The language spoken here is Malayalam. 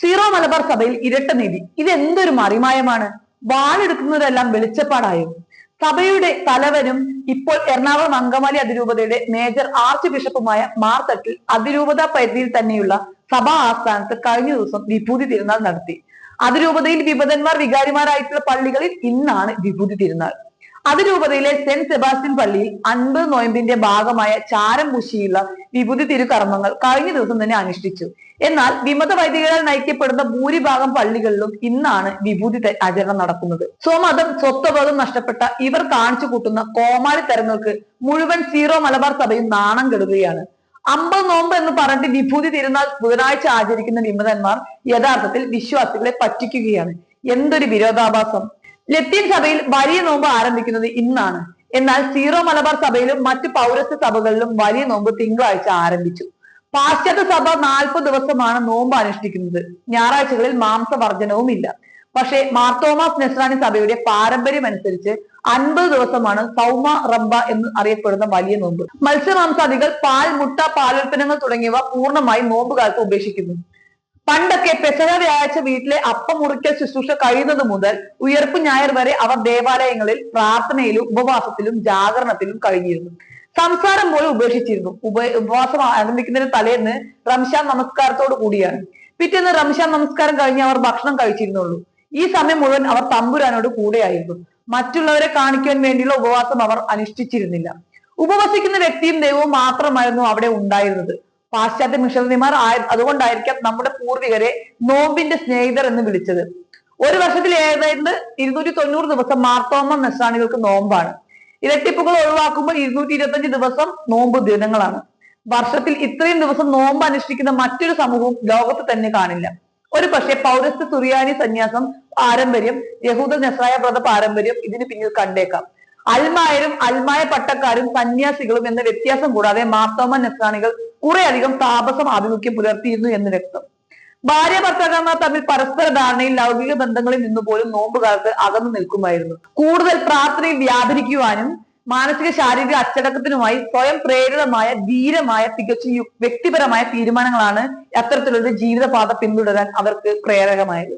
സീറോ മലബാർ സഭയിൽ ഇരട്ട നീതി. ഇത് എന്തൊരു മറിമായമാണ്? വാളെടുക്കുന്നവരെല്ലാം വെളിച്ചപ്പാടായോ? സഭയുടെ തലവനും ഇപ്പോൾ എറണാകുളം അങ്കമാലി അതിരൂപതയുടെ മേജർ ആർച്ച് ബിഷപ്പുമായ മാർത്തട്ടിൽ തട്ടിൽ അതിരൂപത പരിധിയിൽ തന്നെയുള്ള സഭാ ആസ്ഥാനത്ത് കഴിഞ്ഞ ദിവസം വിഭൂതി തിരുനാൾ നടത്തി. അതിരൂപതയിൽ വിപതന്മാർ വികാരിമാരായിട്ടുള്ള പള്ളികളിൽ ഇന്നാണ് വിഭൂതി തിരുനാൾ. അതിരൂപതയിലെ സെന്റ് സെബാസ്റ്റ്യൻ പള്ളിയിൽ അൻപത് നോയമ്പിന്റെ ഭാഗമായ ചാരം പൂശിയുള്ള വിഭൂതി തിരുകർമ്മങ്ങൾ കഴിഞ്ഞ ദിവസം തന്നെ അനുഷ്ഠിച്ചു. എന്നാൽ വിമത വൈദികരാൽ നയിക്കപ്പെടുന്ന ഭൂരിഭാഗം പള്ളികളിലും ഇന്നാണ് വിഭൂതി ആചരണം നടക്കുന്നത്. സ്വമതം സ്വത്വബോധം നഷ്ടപ്പെട്ട ഇവർ കാണിച്ചു കൂട്ടുന്ന കോമാളി തരങ്ങൾക്ക് മുഴുവൻ സീറോ മലബാർ സഭയും നാണം കെടുകയാണ്. അമ്പത് നോമ്പ് എന്ന് പറഞ്ഞിട്ട് വിഭൂതി തിരുനാൾ ബുധനാഴ്ച ആചരിക്കുന്ന വിമതന്മാർ യഥാർത്ഥത്തിൽ വിശ്വാസികളെ പറ്റിക്കുകയാണ്. എന്തൊരു വിരോധാഭാസം. ലത്തീൻ സഭയിൽ വലിയ നോമ്പ് ആരംഭിക്കുന്നത് ഇന്നാണ്. എന്നാൽ സീറോ മലബാർ സഭയിലും മറ്റു പൗരസ്ത്യ സഭകളിലും വലിയ നോമ്പ് തിങ്കളാഴ്ച ആരംഭിച്ചു. പാശ്ചാത്യ സഭ നാൽപ്പത് ദിവസമാണ് നോമ്പ് അനുഷ്ഠിക്കുന്നത്. ഞായറാഴ്ചകളിൽ മാംസവർജനവും ഇല്ല. പക്ഷേ മാർത്തോമാസ് നെസ്രാനി സഭയുടെ പാരമ്പര്യം അനുസരിച്ച് അൻപത് ദിവസമാണ് സൗമ റബ്ബ എന്ന് അറിയപ്പെടുന്ന വലിയ നോമ്പ്. മത്സ്യമാംസാദികൾ പാൽ മുട്ട പാലുൽപ്പന്നങ്ങൾ തുടങ്ങിയവ പൂർണമായി നോമ്പുകാലത്ത് ഉപേക്ഷിക്കുന്നു. പണ്ടൊക്കെ പെസഹ വ്യാഴാഴ്ച വീട്ടിലെ അപ്പം മുറിക്കൽ ശുശ്രൂഷ കഴിയുന്നത് മുതൽ ഉയർപ്പ് ഞായർ വരെ അവർ ദേവാലയങ്ങളിൽ പ്രാർത്ഥനയിലും ഉപവാസത്തിലും ജാഗരണത്തിലും കഴിഞ്ഞിരുന്നു. സംസാരം പോലും ഉപേക്ഷിച്ചിരുന്നു. ഉപ ഉപവാസം ആരംഭിക്കുന്നതിന് തലേന്ന് റംഷാൻ നമസ്കാരത്തോട് കൂടിയാണ്. പിറ്റേന്ന് റംഷാൻ നമസ്കാരം കഴിഞ്ഞ് അവർ ഭക്ഷണം കഴിച്ചിരുന്നുള്ളൂ. ഈ സമയം മുഴുവൻ അവർ തമ്പുരാനോട് കൂടെയായിരുന്നു. മറ്റുള്ളവരെ കാണിക്കാൻ വേണ്ടിയുള്ള ഉപവാസം അവർ അനുഷ്ഠിച്ചിരുന്നില്ല. ഉപവസിക്കുന്ന വ്യക്തിയും ദൈവവും മാത്രമായിരുന്നു അവിടെ ഉണ്ടായിരുന്നത്. പാശ്ചാത്യ മിഷണറിമാർ ആയ അതുകൊണ്ടായിരിക്കാം നമ്മുടെ പൂർവികരെ നോമ്പിന്റെ സ്നേഹിതർ എന്ന് വിളിച്ചത്. ഒരു വർഷത്തിൽ ഏതാണ്ട് ഇരുന്നൂറ്റി തൊണ്ണൂറ് ദിവസം മാർത്തോമ നസ്രാണികൾക്ക് നോമ്പാണ്. ഇരട്ടിപ്പുകൾ ഒഴിവാക്കുമ്പോൾ ഇരുന്നൂറ്റി ഇരുപത്തഞ്ച് ദിവസം നോമ്പ് ദിനങ്ങളാണ്. വർഷത്തിൽ ഇത്രയും ദിവസം നോമ്പ് അനുഷ്ഠിക്കുന്ന മറ്റൊരു സമൂഹവും ലോകത്ത് തന്നെ കാണില്ല. ഒരു പക്ഷേ പൗരസ്ത്യ സുറിയാനി സന്യാസം പാരമ്പര്യം യഹൂദ നസ്രായ വ്രത പാരമ്പര്യം ഇതിന് പിന്നിൽ കണ്ടേക്കാം. അൽമായരും അൽമായ പട്ടക്കാരും സന്യാസികളും എന്ന വ്യത്യാസം കൂടാതെ മാർത്തോമ നസ്രാണികൾ കുറെ അധികം താപസം ആഭിമുഖ്യം പുലർത്തിയിരുന്നു എന്ന് വ്യക്തം. ഭാര്യ ഭർത്താക്കന്മാർ തമ്മിൽ പരസ്പര ധാരണയിൽ ലൗകിക ബന്ധങ്ങളിൽ നിന്ന് പോലും നോമ്പുകാലത്ത് അകന്നു നിൽക്കുമായിരുന്നു. കൂടുതൽ പ്രാർത്ഥനയിൽ വ്യാപരിക്കുവാനും മാനസിക ശാരീരിക അച്ചടക്കത്തിനുമായി സ്വയം പ്രേരിതമായ ധീരമായ തികച്ചും വ്യക്തിപരമായ തീരുമാനങ്ങളാണ് അത്തരത്തിലുള്ള ജീവിതപാത പിന്തുടരാൻ അവർക്ക് പ്രേരകമായത്.